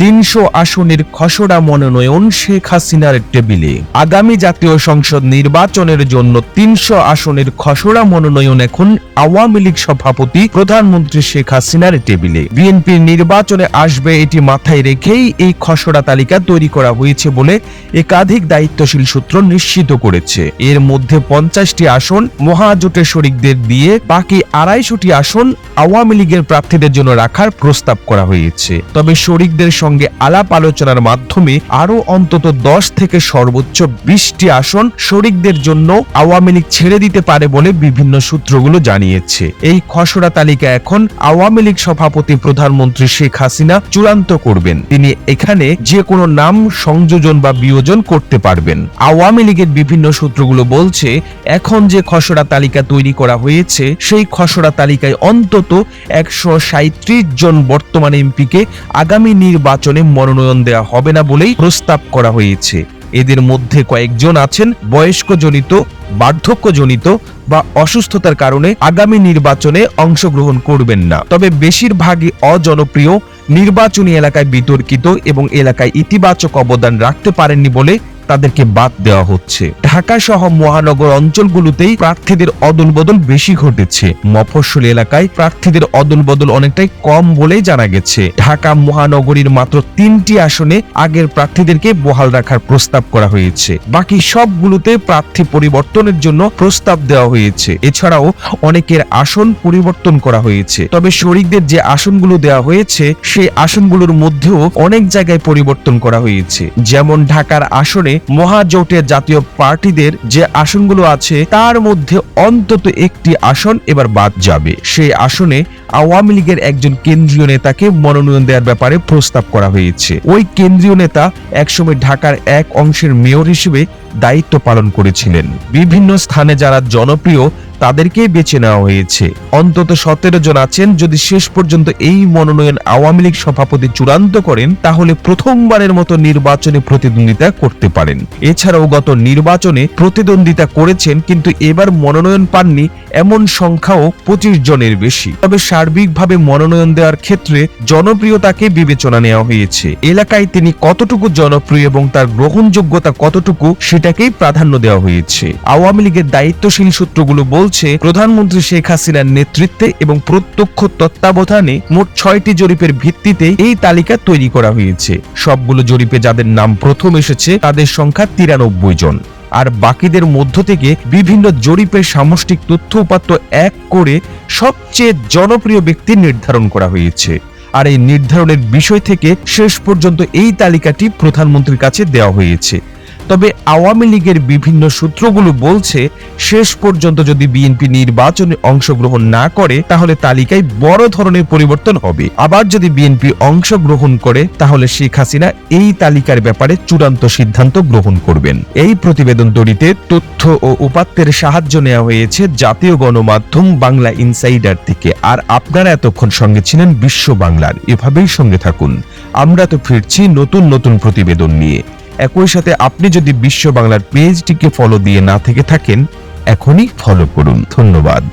তিনশো আসনের খসড়া মনোনয়ন শেখ হাসিনার টেবিলে। আগামী জাতীয় সংসদ নির্বাচনের জন্য তিনশো আসনের খসড়া মনোনয়ন এখন আওয়ামী লীগ সভাপতি প্রধানমন্ত্রী শেখ হাসিনার টেবিলে। বিএনপির নির্বাচনে আসবে এটি মাথায় রেখেই এই খসড়া তালিকা তৈরি করা হয়েছে বলে একাধিক দায়িত্বশীল সূত্র নিশ্চিত করেছে। এর মধ্যে পঞ্চাশটি আসন মহাজোটের শরিকদের দিয়ে বাকি আড়াইশোটি আসন আওয়ামী লীগের প্রার্থীদের জন্য রাখার প্রস্তাব করা হয়েছে। তবে শরিকদের সঙ্গে আলাপ আলোচনার মাধ্যমে আরও অন্তত দশ থেকে সর্বোচ্চ বিশটি আসন শরিকদের জন্য আওয়ামী লীগ ছেড়ে দিতে পারে বলে বিভিন্ন সূত্রগুলো জানিয়েছে। এই খসড়া তালিকা এখন আওয়ামী লীগ সভাপতি প্রধানমন্ত্রী শেখ হাসিনা চূড়ান্ত করবেন। তিনি এখানে যে কোনো নাম সংযোজন বা বিয়োজন করতে পারবেন। আওয়ামী লীগের বিভিন্ন সূত্রগুলো বলছে, এখন যে খসড়া তালিকা তৈরি করা হয়েছে, সেই খসড়া তালিকায় অন্তত একশো সাঁইত্রিশ জন বর্তমান এমপিকে আগামী নির্বাচনে মনোনয়ন দেওয়া হবে না বলেই প্রস্তাব করা হয়েছে। এদের মধ্যে কয়েকজন আছেন বয়স্কজনিত, বার্ধক্যজনিত বা অসুস্থতার কারণে আগামী নির্বাচনে অংশগ্রহণ করবেন না। তবে বেশিরভাগই অজনপ্রিয়, নির্বাচনী এলাকায় বিতর্কিত এবং এলাকায় ইতিবাচক অবদান রাখতে পারেননি বলে তাদেরকে বাদ দেওয়া হচ্ছে। ঢাকা সহ মহানগর অঞ্চলগুলোতেই প্রার্থীদের অদল বদল বেশি ঘটেছে। মফস্বল এলাকায় প্রার্থীদের অদল বদল অনেকটাই কম বলেই জানা গেছে। ঢাকা মহানগরীর মাত্র তিনটি আসনে আগের প্রার্থীদেরকে বহাল রাখার প্রস্তাব করা হয়েছে। বাকি সবগুলোতে প্রার্থী পরিবর্তনের জন্য প্রস্তাব দেওয়া হয়েছে। এছাড়াও অনেকের আসন পরিবর্তন করা হয়েছে। তবে শরিকদের যে আসনগুলো দেওয়া হয়েছে, সেই আসনগুলোর মধ্যেও অনেক জায়গায় পরিবর্তন করা হয়েছে। যেমন ঢাকার আসনে মহাজোটের জাতীয় পার্টিদের যে আসনগুলো আছে, তার মধ্যে অন্তত একটি আসন এবার বাদ যাবে। সেই আসনে আওয়ামী লীগের একজন কেন্দ্রীয় নেতাকে মনোনয়ন দেওয়ার ব্যাপারে প্রস্তাব করা হয়েছে। ওই কেন্দ্রীয় নেতা একসময় ঢাকার এক অংশের মেয়র হিসেবে দায়িত্ব পালন করেছিলেন। বিভিন্ন স্থানে যারা জনপ্রিয়, তাদেরকেই বেছে নেওয়া হয়েছে। অন্তত সতেরো জন আছেন, যদি শেষ পর্যন্ত এই মনোনয়ন আওয়ামী লীগ সভাপতি চূড়ান্ত করেন, তাহলে প্রথমবারের মতো নির্বাচনে প্রতিদ্বন্দ্বিতা করতে পারেন। এছাড়াও গত নির্বাচনে প্রতিদ্বন্দ্বিতা করেছেন, কিন্তু এবার মনোনয়ন পাননি এমন সংখ্যাও পঁচিশ জনের বেশি। তবে সার্বিকভাবে মনোনয়ন দেওয়ার ক্ষেত্রে জনপ্রিয়তাকে বিবেচনা নেওয়া হয়েছে। এলাকায় তিনি কতটুকু জনপ্রিয় এবং তার গ্রহণযোগ্যতা কতটুকু সেটাকেই প্রাধান্য দেওয়া হয়েছে। আওয়ামী লীগের দায়িত্বশীল সূত্রগুলো বলছে, প্রধানমন্ত্রী শেখ হাসিনার নেতৃত্বে এবং প্রত্যক্ষ তত্ত্বাবধানে মোট ছয়টি জরিপের ভিত্তিতে এই তালিকা তৈরি করা হয়েছে। সবগুলো জরিপে যাদের নাম প্রথম এসেছে, তাদের সংখ্যা তিরানব্বই জন। আর বাকিদের মধ্য থেকে বিভিন্ন জরিপের সামষ্টিক তথ্য উপাত্ত এক করে সবচেয়ে জনপ্রিয় ব্যক্তি নির্ধারণ করা হয়েছে। আর এই নির্ধারণের বিষয় থেকে শেষ পর্যন্ত এই তালিকাটি প্রধানমন্ত্রীর কাছে দেওয়া হয়েছে। তবে আওয়ামী লীগের বিভিন্ন সূত্রগুলো বলছে, শেষ পর্যন্ত যদি বিএনপি নির্বাচনে অংশগ্রহণ না করে, তাহলে তালিকায় বড় ধরনের পরিবর্তন হবে। আবার যদি বিএনপি অংশগ্রহণ করে, তাহলে শেখ হাসিনা এই তালিকার ব্যাপারে চূড়ান্ত সিদ্ধান্ত গ্রহণ করবেন। এই প্রতিবেদন তৈরিতে তথ্য ও উপাত্তের সাহায্য নেওয়া হয়েছে জাতীয় গণমাধ্যম বাংলা ইনসাইডার থেকে। আর আপনারা এতক্ষণ সঙ্গে ছিলেন বিশ্ব বাংলার। এভাবেই সঙ্গে থাকুন। আমরা তো ফিরছি নতুন নতুন প্রতিবেদন নিয়ে। একই সাথে আপনি যদি বিশ্ব বাংলার পেজটিকে ফলো দিয়ে না থেকে থাকেন, এখনই ফলো করুন। ধন্যবাদ।